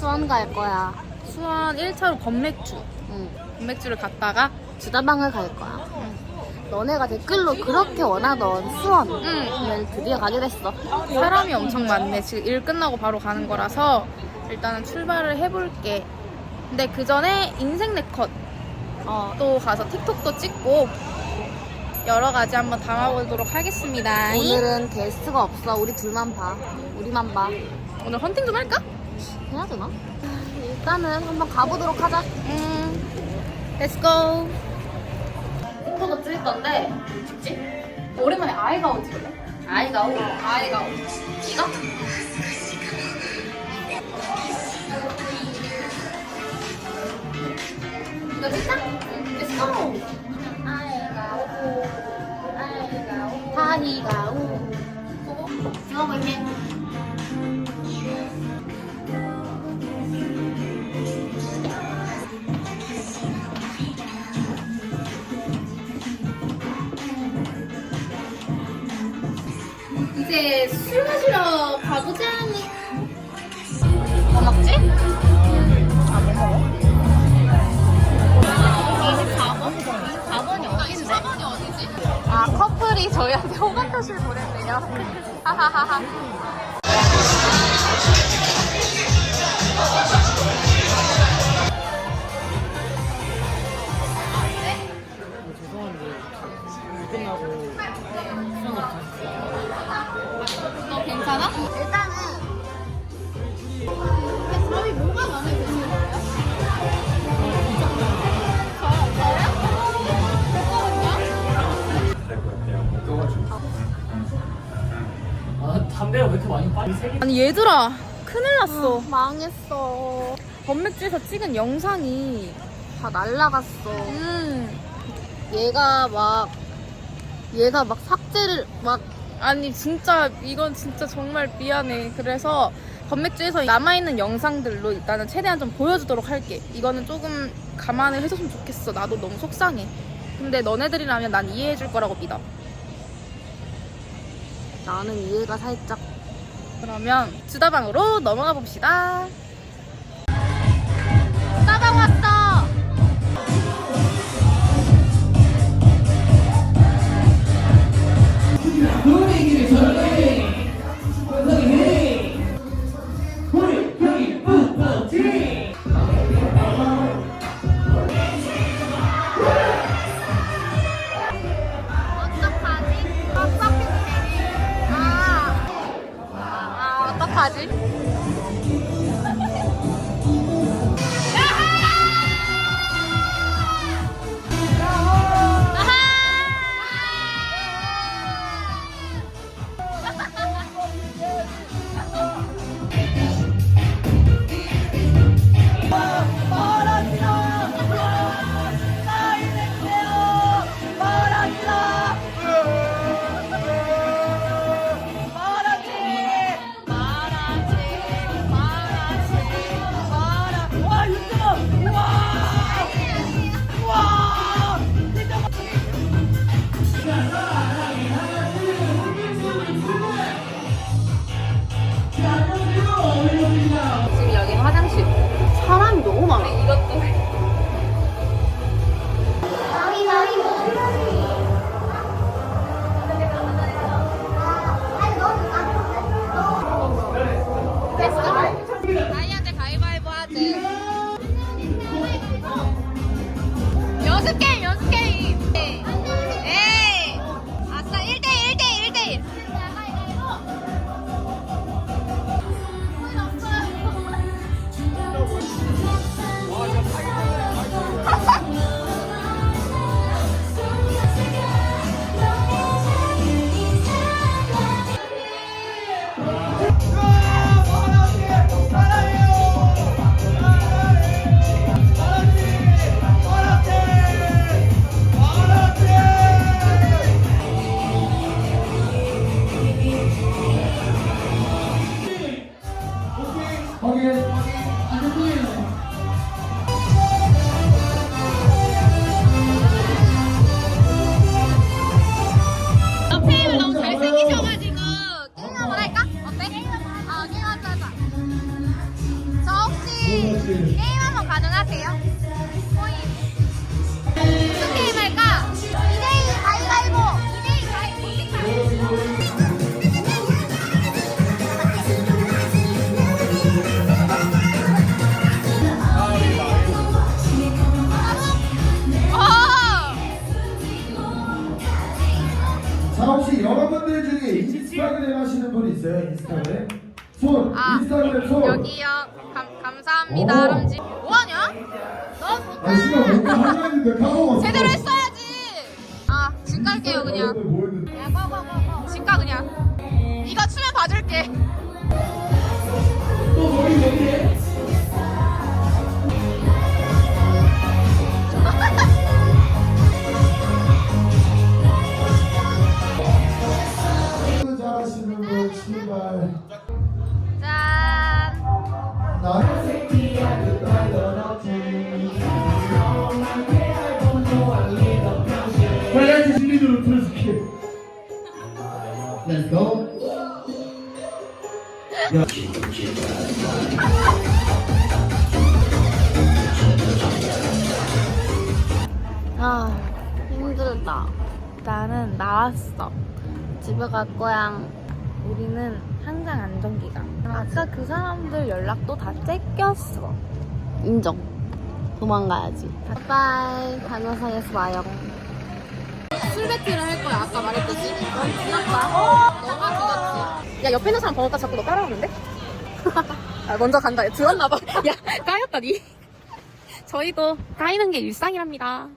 갈 거야? 수원 1차로 건맥주. 응. 건맥주를 갔다가 주다방을 갈 거야. 너네가 댓글로 그렇게 원하던 수원을 응. 드디어 가게 됐어. 사람이 엄청 많네. 지금 일 끝나고 바로 가는 거라서 일단은 출발을 해볼게. 근데 그 전에 인생 네컷 어, 또 가서 틱톡도 찍고 여러 가지 한번 담아보도록 하겠습니다. 오늘은 게스트가 없어. 우리 둘만 봐. 우리만 봐. 오늘 헌팅 좀 할까? 해야 되나? 일단은 한번 가보도록 하자. 음, let's go. 틱톡을 찍을 건데, 찍지? 오랜만에 아이가오 찍을래? 아이가 오. 아이가 오. 이거? 이거 찍자? 오. 다이가 오. 찍어볼게. 이제 술 마시러 가보자. 뭐 먹지? 저희한테 호감 표시를 보냈네요. 하하하하. 아니 얘들아 큰일 났어. 망했어. 범맥주에서 찍은 영상이 다 날라갔어. 음 얘가 막 얘가 막 삭제를 막 아니 진짜 이건 진짜 정말 미안해. 그래서 건맥주에서 남아있는 영상들로 일단은 최대한 좀 보여주도록 할게. 이거는 조금 감안을 해줬으면 좋겠어. 나도 너무 속상해. 근데 너네들이라면 난 이해해줄 거라고 믿어. 나는 이해가 살짝 그러면 주다방으로 넘어가 봅시다. 아, 있어요? 인스타그램? 손! 아, 인스타그램 손! 여기요. 감, 감사합니다, 오. 아름지. 뭐하냐? 너 좋다. 아 씨발 뭔가 하려 했는데 까먹었어 제대로 했어야지. 아, 집 갈게요, 그냥. 여러분들 뭐 했는데 집 가, 그냥. 이거 추면 봐줄게. 아, 힘들다. 나는 나왔어. 집에 갈 거야. 우리는 항상 안정기가. 아까 그 사람들 연락도 다 째꼈어. 인정. 도망가야지. 바이바이. 간호사에서 봐요. 술 배틀을 할 거야. 아까 말했듯이. 넌 죽었다. 너가 죽었지. 야 옆에 있는 사람 번호가 자꾸 너 따라오는데? 아, 먼저 간다. 들었나봐. 야 까였다 니. 저희도 까이는 게 일상이랍니다.